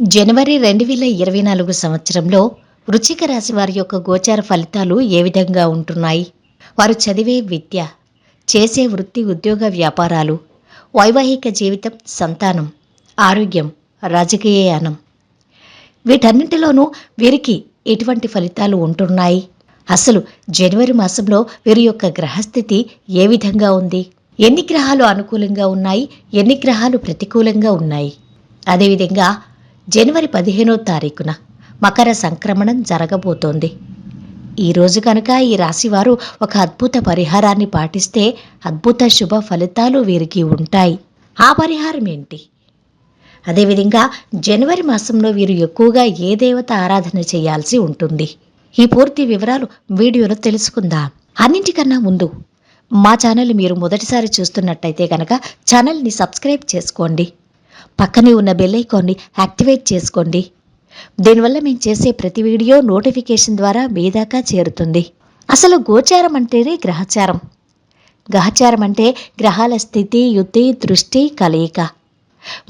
జనవరి రెండు వేల ఇరవై నాలుగు సంవత్సరంలో వృచ్చిక రాశి వారి యొక్క గోచార ఫలితాలు ఏ విధంగా ఉంటున్నాయి? వారు చదివే విద్య చేసే వృత్తి ఉద్యోగ వ్యాపారాలు వైవాహిక జీవితం సంతానం ఆరోగ్యం రాజకీయానం వీటన్నింటిలోనూ వీరికి ఎటువంటి ఫలితాలు ఉంటున్నాయి? అసలు జనవరి మాసంలో వీరి యొక్క గ్రహస్థితి ఏ విధంగా ఉంది? ఎన్ని గ్రహాలు అనుకూలంగా ఉన్నాయి? ఎన్ని గ్రహాలు ప్రతికూలంగా ఉన్నాయి? అదేవిధంగా జనవరి పదిహేనో తారీఖున మకర సంక్రమణం జరగబోతోంది. ఈ రోజు కనుక ఈ రాశివారు ఒక అద్భుత పరిహారాన్ని పాటిస్తే అద్భుత శుభ ఫలితాలు వీరికి ఉంటాయి. ఆ పరిహారం ఏంటి? అదేవిధంగా జనవరి మాసంలో వీరు ఎక్కువగా ఏ దేవత ఆరాధన చేయాల్సి ఉంటుంది? ఈ పూర్తి వివరాలు వీడియోలో తెలుసుకుందాం. అన్నింటికన్నా ముందు మా ఛానల్ మీరు మొదటిసారి చూస్తున్నట్టయితే కనుక ఛానల్ని సబ్స్క్రైబ్ చేసుకోండి. పక్కనే ఉన్న బెల్ ఐకాన్ని యాక్టివేట్ చేసుకోండి. దీనివల్ల మేము చేసే ప్రతి వీడియో నోటిఫికేషన్ ద్వారా మీ దాకా చేరుతుంది. అసలు గోచారం అంటేనే గ్రహచారం. గ్రహచారం అంటే గ్రహాల స్థితి యుద్ధి దృష్టి కలయిక.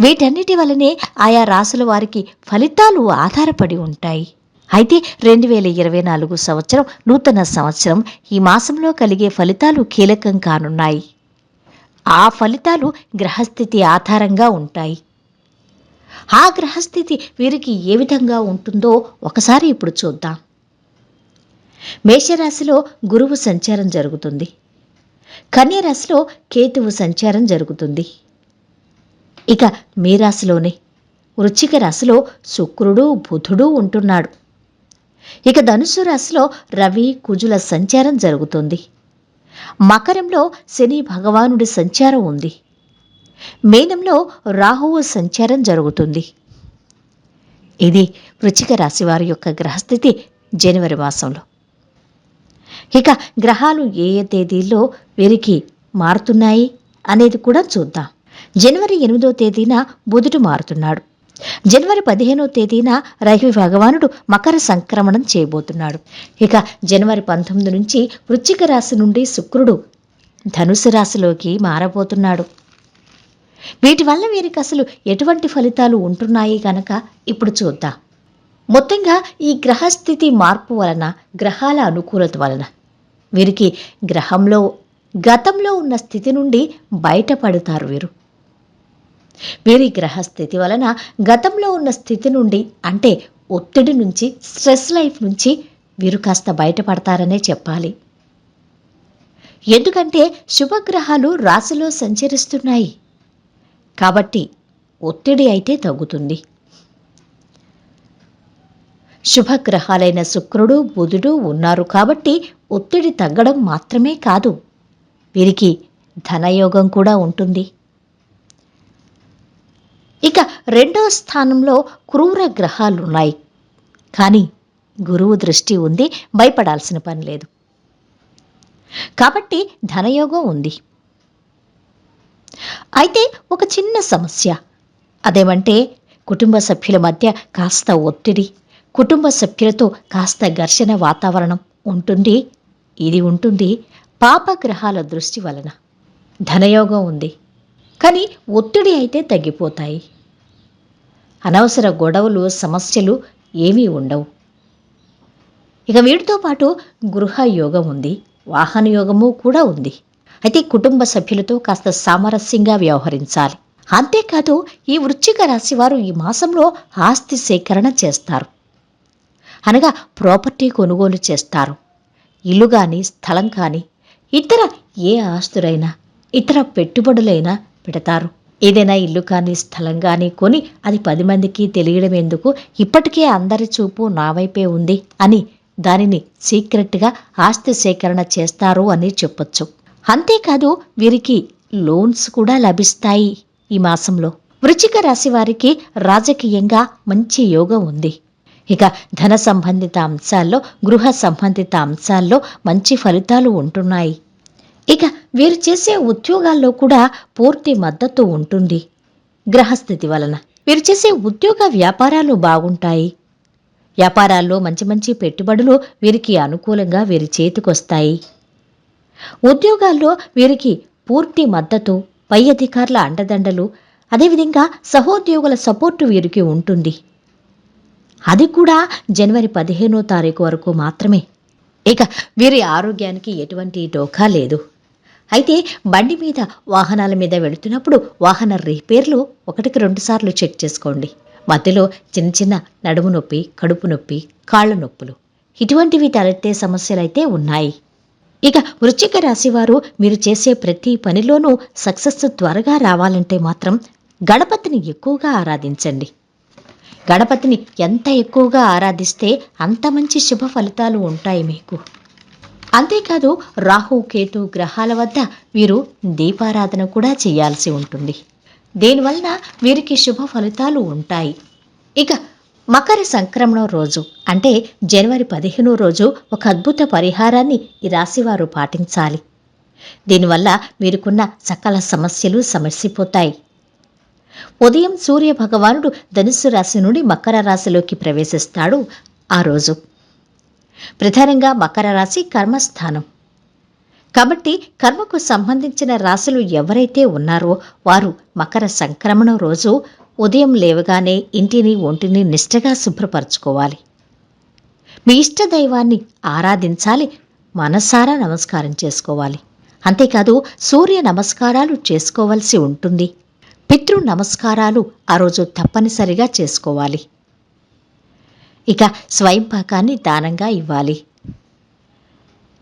వీటన్నిటి వలనే ఆయా రాసుల వారికి ఫలితాలు ఆధారపడి ఉంటాయి. అయితే రెండు వేల ఇరవై నాలుగు సంవత్సరం నూతన సంవత్సరం ఈ మాసంలో కలిగే ఫలితాలు కీలకం కానున్నాయి. ఆ ఫలితాలు గ్రహస్థితి ఆధారంగా ఉంటాయి. ఆ గ్రహస్థితి వీరికి ఏ విధంగా ఉంటుందో ఒకసారి ఇప్పుడు చూద్దాం. మేషరాశిలో గురువు సంచారం జరుగుతుంది. కన్యరాశిలో కేతువు సంచారం జరుగుతుంది. ఇక మీ రాశిలోనే వృచ్చిక రాశిలో శుక్రుడు బుధుడు ఉంటున్నాడు. ఇక ధనుసు రాశిలో రవి కుజుల సంచారం జరుగుతుంది. మకరంలో శని భగవానుడి సంచారం ఉంది. మేనంలో రాహువు సంచారం జరుగుతుంది. ఇది వృచ్చిక రాశి వారి యొక్క గ్రహస్థితి జనవరి మాసంలో. ఇక గ్రహాలు ఏ ఏ తేదీల్లో వీరికి మారుతున్నాయి అనేది కూడా చూద్దాం. జనవరి ఎనిమిదో తేదీన బుధుడు మారుతున్నాడు. జనవరి పదిహేనో తేదీన రవి భగవానుడు మకర సంక్రమణం చేయబోతున్నాడు. ఇక జనవరి పంతొమ్మిది నుంచి వృశ్చిక రాశి నుండి శుక్రుడు ధనుసు రాశిలోకి మారబోతున్నాడు. వీటి వల్ల వీరికి అసలు ఎటువంటి ఫలితాలు ఉంటున్నాయి గనక ఇప్పుడు చూద్దాం. మొత్తంగా ఈ గ్రహస్థితి మార్పు వలన గ్రహాల అనుకూలత వలన వీరికి గ్రహంలో గతంలో ఉన్న స్థితి నుండి బయటపడతారు వీరు. వీరి గ్రహస్థితి వలన గతంలో ఉన్న స్థితి నుండి అంటే ఒత్తిడి నుంచి స్ట్రెస్ లైఫ్ నుంచి వీరు కాస్త బయటపడతారనే చెప్పాలి. ఎందుకంటే శుభగ్రహాలు రాశిలో సంచరిస్తున్నాయి. కాబట్టి ఒత్తిడి అయితే తగ్గుతుంది. శుభగ్రహాలైన శుక్రుడు బుధుడు ఉన్నారు కాబట్టి ఒత్తిడి తగ్గడం మాత్రమే కాదు. వీరికి ధనయోగం కూడా ఉంటుంది. ఇక రెండో స్థానంలో క్రూర గ్రహాలున్నాయి. కానీ గురువు దృష్టి ఉంది భయపడాల్సిన పని లేదు. కాబట్టి ధనయోగం ఉంది. అయితే ఒక చిన్న సమస్య. అదేమంటే కుటుంబ సభ్యుల మధ్య కాస్త ఒత్తిడి కుటుంబ సభ్యులతో కాస్త ఘర్షణ వాతావరణం ఉంటుంది. ఇది ఉంటుంది పాపగ్రహాల దృష్టి వలన. ధనయోగం ఉంది. కానీ ఒత్తిడి అయితే తగ్గిపోతాయి. అనవసర గొడవలు సమస్యలు ఏమీ ఉండవు. ఇక వీటితో పాటు గృహ యోగం ఉంది వాహన యోగము కూడా ఉంది. అయితే కుటుంబ సభ్యులతో కాస్త సామరస్యంగా వ్యవహరించాలి. అంతేకాదు ఈ వృశ్చిక రాశి వారు ఈ మాసంలో ఆస్తి సేకరణ చేస్తారు. అనగా ప్రాపర్టీ కొనుగోలు చేస్తారు. ఇల్లు కానీ స్థలం కానీ ఇతర ఏ ఆస్తులైనా ఇతర పెట్టుబడులైనా పెడతారు. ఏదైనా ఇల్లు కానీ స్థలం కానీ కొని అది పది మందికి తెలియడం ఎందుకు ఇప్పటికే అందరి చూపు నా వైపే ఉంది అని దానిని సీక్రెట్గా ఆస్తి సేకరణ చేస్తారు అని చెప్పొచ్చు. అంతేకాదు వీరికి లోన్స్ కూడా లభిస్తాయి ఈ మాసంలో. వృచ్చిక రాశి వారికి రాజకీయంగా మంచి యోగం ఉంది. ఇక ధన సంబంధిత అంశాల్లో గృహ సంబంధిత అంశాల్లో మంచి ఫలితాలు ఉంటున్నాయి. ఇక వీరు చేసే ఉద్యోగాల్లో కూడా పూర్తి మద్దతు ఉంటుంది. గ్రహస్థితి వలన వీరు చేసే ఉద్యోగ వ్యాపారాలు బాగుంటాయి. వ్యాపారాల్లో మంచి మంచి పెట్టుబడులు వీరికి అనుకూలంగా వీరి చేతికొస్తాయి. ఉద్యోగాల్లో వీరికి పూర్తి మద్దతు పై అధికారుల అండదండలు అదేవిధంగా సహోద్యోగుల సపోర్టు వీరికి ఉంటుంది. అది కూడా జనవరి పదిహేనో తారీఖు వరకు మాత్రమే. ఇక వీరి ఆరోగ్యానికి ఎటువంటి డోకా లేదు. అయితే బండి మీద వాహనాల మీద వెళుతున్నప్పుడు వాహన రిపేర్లు ఒకటికి రెండు సార్లు చెక్ చేసుకోండి. మధ్యలో చిన్న చిన్న నడుము నొప్పి కడుపు నొప్పి కాళ్ళ నొప్పులు ఇటువంటివి తలెత్తే సమస్యలైతే ఉన్నాయి. ఇక వృశ్చిక రాశి వారు మీరు చేసే ప్రతి పనిలోనూ సక్సెస్ త్వరగా రావాలంటే మాత్రం గణపతిని ఎక్కువగా ఆరాధించండి. గణపతిని ఎంత ఎక్కువగా ఆరాధిస్తే అంత మంచి శుభ ఫలితాలు ఉంటాయి మీకు. అంతేకాదు రాహు కేతు గ్రహాల వద్ద వీరు దీపారాధన కూడా చేయాల్సి ఉంటుంది. దీనివలన వీరికి శుభ ఫలితాలు ఉంటాయి. ఇక మకర సంక్రమణం రోజు అంటే జనవరి పదిహేనో రోజు ఒక అద్భుత పరిహారాన్ని ఈ రాశివారు పాటించాలి. దీనివల్ల మీరుకున్న సకల సమస్యలు సమస్యపోతాయి ఉదయం సూర్య భగవానుడు ధనుస్సు రాశి నుండి మకర రాశిలోకి ప్రవేశిస్తాడు ఆ రోజు. ప్రధానంగా మకర రాశి కర్మస్థానం. కాబట్టి కర్మకు సంబంధించిన రాశులు ఎవరైతే ఉన్నారో వారు మకర సంక్రమణం రోజు ఉదయం లేవగానే ఇంటిని ఒంటిని నిష్టగా శుభ్రపరచుకోవాలి. మీ ఇష్ట దైవాన్ని ఆరాధించాలి మనసారా నమస్కారం చేసుకోవాలి. అంతేకాదు సూర్య నమస్కారాలు చేసుకోవలసి ఉంటుంది. పితృ నమస్కారాలు ఆ రోజు తప్పనిసరిగా చేసుకోవాలి. ఇక స్వయంపాకాన్ని దానంగా ఇవ్వాలి.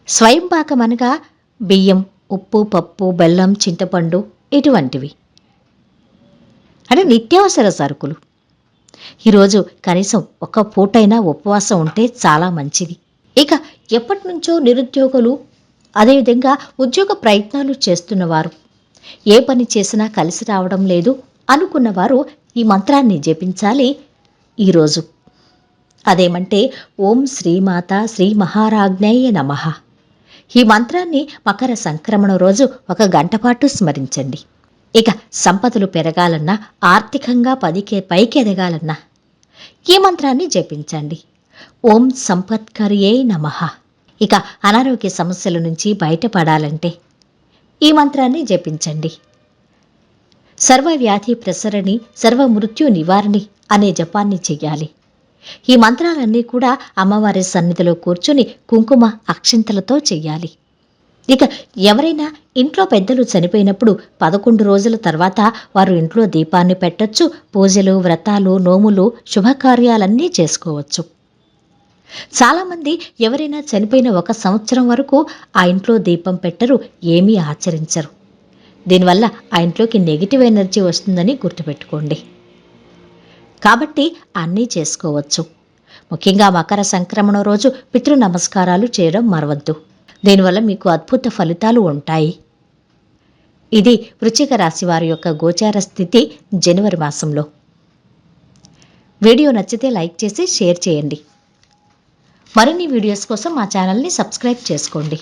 స్వయంపాకం అనగా బియ్యం ఉప్పు పప్పు బెల్లం చింతపండు ఇటువంటివి. అంటే నిత్యావసర సరుకులు. ఈరోజు కనీసం ఒక పూటైనా ఉపవాసం ఉంటే చాలా మంచిది. ఇక ఎప్పటి నుంచో నిరుద్యోగులు అదేవిధంగా ఉద్యోగ ప్రయత్నాలు చేస్తున్నవారు. ఏ పని చేసినా కలిసి రావడం లేదు అనుకున్నవారు ఈ మంత్రాన్ని జపించాలి ఈరోజు. అదేమంటే ఓం శ్రీమాత శ్రీ మహారాజ్ఞయ నమః. ఈ మంత్రాన్ని మకర సంక్రమణ రోజు ఒక గంటపాటు స్మరించండి. ఇక సంపదలు పెరగాలన్నా ఆర్థికంగా పదికే పైకి ఎదగాలన్నా ఈ మంత్రాన్ని జపించండి. ఓం సంపత్కరియే నమః. ఇక అనారోగ్య సమస్యల నుంచి బయటపడాలంటే ఈ మంత్రాన్ని జపించండి. సర్వవ్యాధి ప్రసరణి సర్వ మృత్యు నివారణి అనే జపాన్ని చెయ్యాలి. ఈ మంత్రాలన్నీ కూడా అమ్మవారి సన్నిధిలో కూర్చుని కుంకుమ అక్షింతలతో చెయ్యాలి. ఇక ఎవరైనా ఇంట్లో పెద్దలు చనిపోయినప్పుడు పదకొండు రోజుల తర్వాత వారు ఇంట్లో దీపాన్ని పెట్టొచ్చు పూజలు వ్రతాలు నోములు శుభకార్యాలన్నీ చేసుకోవచ్చు. చాలామంది ఎవరైనా చనిపోయిన ఒక సంవత్సరం వరకు ఆ ఇంట్లో దీపం పెట్టరు ఏమీ ఆచరించరు. దీనివల్ల ఆ ఇంట్లోకి నెగిటివ్ ఎనర్జీ వస్తుందని గుర్తుపెట్టుకోండి. కాబట్టి అన్నీ చేసుకోవచ్చు. ముఖ్యంగా మకర సంక్రమణ రోజు పితృ నమస్కారాలు చేయడం మరవద్దు. దీనివల్ల మీకు అద్భుత ఫలితాలు ఉంటాయి. ఇది వృశ్చిక రాశి వారి యొక్క గోచార స్థితి జనవరి మాసంలో. వీడియో నచ్చితే లైక్ చేసి షేర్ చేయండి. మరిన్ని వీడియోస్ కోసం మా ఛానల్ని సబ్స్క్రైబ్ చేసుకోండి.